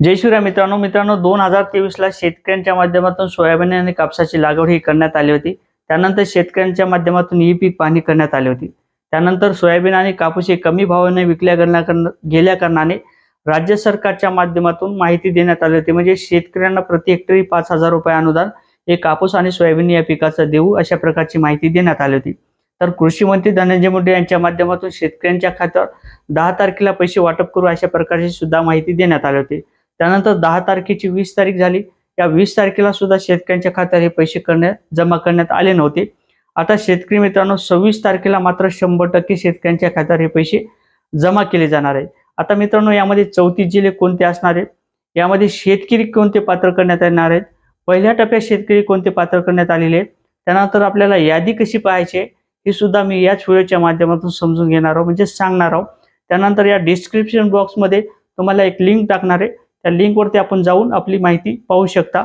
जय श्रीराम मित्रांनो मित्रांनो दोन हजार तेवीसला शेतकऱ्यांच्या माध्यमातून सोयाबीन आणि कापसाची लागवड ही करण्यात आली होती. त्यानंतर शेतकऱ्यांच्या माध्यमातून ही पीक पाहणी करण्यात आली होती. त्यानंतर सोयाबीन आणि कापूस हे कमी भावाने विकल्या गेल्या गेल्या कारणाने राज्य सरकारच्या माध्यमातून माहिती देण्यात आली होती. म्हणजे शेतकऱ्यांना प्रति हेक्टरी पाच हजार रुपये अनुदान हे कापूस आणि सोयाबीन या पिकाचं देऊ अशा प्रकारची माहिती देण्यात आली होती. तर कृषी मंत्री धनंजय मुंडे यांच्या माध्यमातून शेतकऱ्यांच्या खात्यावर दहा तारखेला पैसे वाटप करू अशा प्रकारची सुद्धा माहिती देण्यात आली होती. त्यानंतर दहा तारखेची वीस तारीख झाली. या वीस तारखेला सुद्धा शेतकऱ्यांच्या खात्यात हे पैसे करण्यात जमा करण्यात आले नव्हते. आता शेतकरी मित्रांनो सव्वीस तारखेला मात्र शंभर टक्के शेतकऱ्यांच्या खात्यावर हे पैसे जमा केले जाणार आहे आता मित्रांनो यामध्ये चौतीस जिल्हे कोणते असणार आहेत? यामध्ये शेतकरी कोणते पात्र करण्यात येणार आहेत? पहिल्या टप्प्यात शेतकरी कोणते पात्र करण्यात आलेले आहेत? त्यानंतर आपल्याला यादी कशी पाहायची आहे? हे सुद्धा मी याच व्हिडिओच्या माध्यमातून समजून घेणार आहोत म्हणजे सांगणार आहोत. त्यानंतर या डिस्क्रिप्शन बॉक्समध्ये तुम्हाला एक लिंक टाकणार आहे. त्या लिंकवरती आपण जाऊन आपली माहिती पाहू शकता.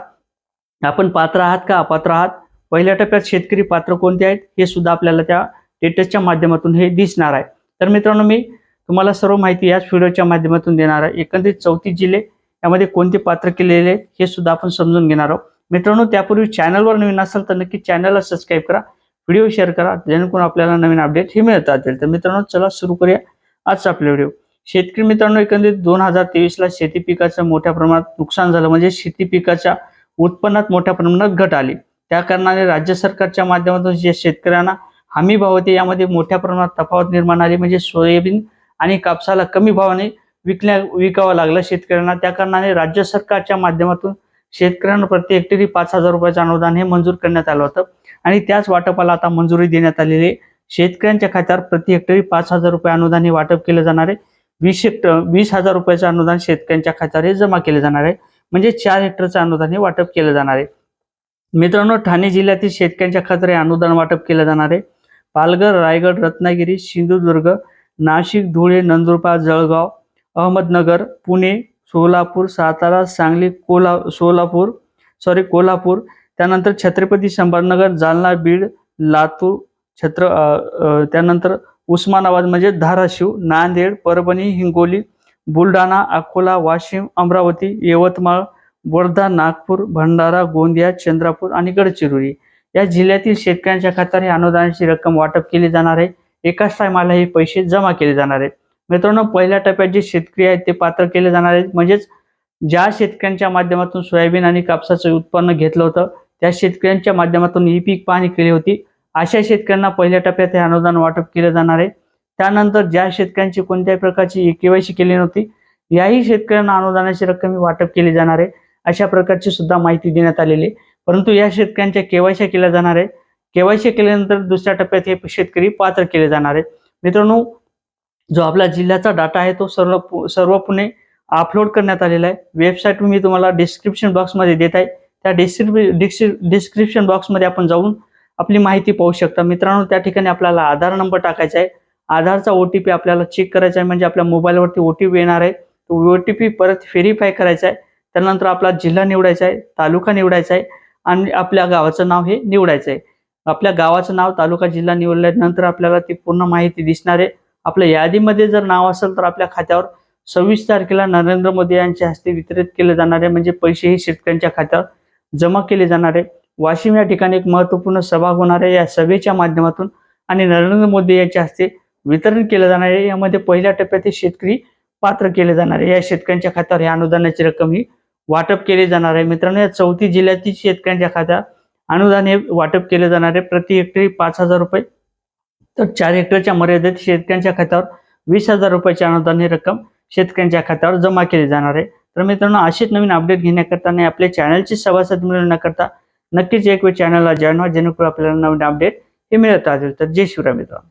आपण पात्र आहात का अपात्र आहात? पहिल्या टप्प्यात शेतकरी पात्र कोणते आहेत? हे सुद्धा आपल्याला त्या लेटेस्टच्या माध्यमातून हे दिसणार आहे. तर मित्रांनो मी तुम्हाला सर्व माहिती याच व्हिडिओच्या माध्यमातून देणार आहे. एकंदरीत चौतीस जिल्हे यामध्ये कोणते पात्र केलेले आहेत हे सुद्धा आपण समजून घेणार आहोत. मित्रांनो त्यापूर्वी चॅनलवर नवीन असाल तर नक्की चॅनलला सबस्क्राईब करा व्हिडिओ शेअर करा जेणेकरून आपल्याला नवीन अपडेट हे मिळत राहतील तर मित्रांनो चला सुरू करूया आजचा आपला व्हिडिओ शेतकरी मित्रांनो एकंदरीत दोन हजार तेवीसला शेती पिकाचं मोठ्या प्रमाणात नुकसान झालं. म्हणजे शेती पिकाच्या उत्पन्नात मोठ्या प्रमाणात घट आली. त्या कारणाने राज्य सरकारच्या माध्यमातून जे शेतकऱ्यांना हमी भाव होते यामध्ये मोठ्या प्रमाणात तफावत निर्माण आली. म्हणजे सोयाबीन आणि कापसाला कमी भावाने विकण्या विकावं लागलं शेतकऱ्यांना. त्या कारणाने राज्य सरकारच्या माध्यमातून शेतकऱ्यांना प्रति हेक्टरी पाच हजार रुपयाचं अनुदान हे मंजूर करण्यात आलं होतं. आणि त्याच वाटपाला आता मंजुरी देण्यात आलेली आहे. शेतकऱ्यांच्या खात्यावर प्रति हेक्टरी पाच हजार रुपये अनुदान हे वाटप केलं जाणार आहे. वीस हेक्टर वीस हजार रुपयाचं अनुदान शेतकऱ्यांच्या खात्यावर हे जमा केले जाणार आहे. म्हणजे चार हेक्टरचं अनुदान हे वाटप केलं जाणार आहे. मित्रांनो ठाणे जिल्ह्यातील शेतकऱ्यांच्या खात्यावर हे अनुदान वाटप केलं जाणार आहे. पालघर रायगड रत्नागिरी सिंधुदुर्ग नाशिक धुळे नंदुरबार जळगाव अहमदनगर पुणे सोलापूर सातारा सांगली कोल्हा सोलापूर सॉरी कोल्हापूर त्यानंतर छत्रपती संभाजीनगर जालना बीड लातूर छत्र त्यानंतर उस्मानाबाद म्हणजे धाराशिव नांदेड परभणी हिंगोली बुलढाणा अकोला वाशिम अमरावती यवतमाळ वर्धा नागपूर भंडारा गोंदिया चंद्रपूर आणि गडचिरोली. या जिल्ह्यातील शेतकऱ्यांच्या खात्यावर ही अनुदानाची रक्कम वाटप केली जाणार आहे. एकाच टायमाला हे पैसे जमा केले जाणार आहेत. मित्रांनो पहिल्या टप्प्यात जे शेतकरी आहेत ते पात्र केले जाणार आहेत. म्हणजेच ज्या शेतकऱ्यांच्या माध्यमातून सोयाबीन आणि कापसाचं उत्पन्न घेतलं होतं त्या शेतकऱ्यांच्या माध्यमातून ही पीक पाहणी केली होती. अशा शेतकऱ्यांना पहिल्या टप्प्यात हे अनुदान वाटप केलं जाणार आहे. त्यानंतर ज्या शेतकऱ्यांची कोणत्याही प्रकारची केवायसी केली नव्हती याही शेतकऱ्यांना अनुदानाची रक्कम वाटप केली जाणार आहे अशा प्रकारची सुद्धा माहिती देण्यात आलेली आहे. परंतु या शेतकऱ्यांच्या केवायसी केल्या जाणार आहे. केवायसी केल्यानंतर दुसऱ्या टप्प्यात हे शेतकरी पात्र केले जाणार आहे. मित्रांनो जो आपला जिल्ह्याचा डाटा आहे तो सर्व सर्व पुणे अपलोड करण्यात आलेला आहे. वेबसाईट मी तुम्हाला डिस्क्रिप्शन बॉक्समध्ये देत आहे. त्या डिस्क्रिप डिस्क्रिप्शन बॉक्समध्ये आपण जाऊन आपली माहिती पाहू शकता. मित्रांनो त्या ठिकाणी आपल्याला आधार नंबर टाकायचा आहे. आधारचा ओ टी पी आपल्याला चेक करायचा आहे. म्हणजे आपल्या मोबाईलवरती ओ टी पी येणार आहे. तो ओ टी पी परत व्हेरीफाय करायचा आहे. त्यानंतर आपला जिल्हा निवडायचा आहे. तालुका निवडायचा आहे. आणि आपल्या गावाचं नाव हे निवडायचं आहे. आपल्या गावाचं नाव तालुका जिल्हा निवडल्यानंतर आपल्याला ती पूर्ण माहिती दिसणार आहे. आपल्या यादीमध्ये जर नाव असेल तर आपल्या खात्यावर सव्वीस तारखेला नरेंद्र मोदी यांच्या हस्ते वितरित केले जाणार आहे. म्हणजे पैसे हे शेतकऱ्यांच्या खात्यावर जमा केले जाणार आहे. वाशिम या ठिकाणी एक महत्त्वपूर्ण सभा होणार आहे. या सभेच्या माध्यमातून आणि नरेंद्र मोदी यांच्या हस्ते वितरण केलं जाणार आहे. यामध्ये पहिल्या टप्प्यात शेतकरी पात्र केले जाणार आहे. या शेतकऱ्यांच्या खात्यावर या अनुदानाची रक्कम ही वाटप केली जाणार आहे. मित्रांनो या चौथी जिल्ह्यातील शेतकऱ्यांच्या खात्यात अनुदान हे वाटप केले जाणार आहे. प्रति हेक्टरी पाच हजार रुपये. तर चार हेक्टरच्या मर्यादेत शेतकऱ्यांच्या खात्यावर वीस हजार रुपयाची अनुदान ही रक्कम शेतकऱ्यांच्या खात्यावर जमा केली जाणार आहे. तर मित्रांनो असेच नवीन अपडेट घेण्याकरता आणि आपल्या चॅनलची सभासद मिळवण्याकरता नक्कीच एक वेळ चॅनलला जॉईन व्हा जेणेकरून आपल्याला नवीन अपडेट हे मिळत राहतील. तर जय शिवराय मित्रांनो.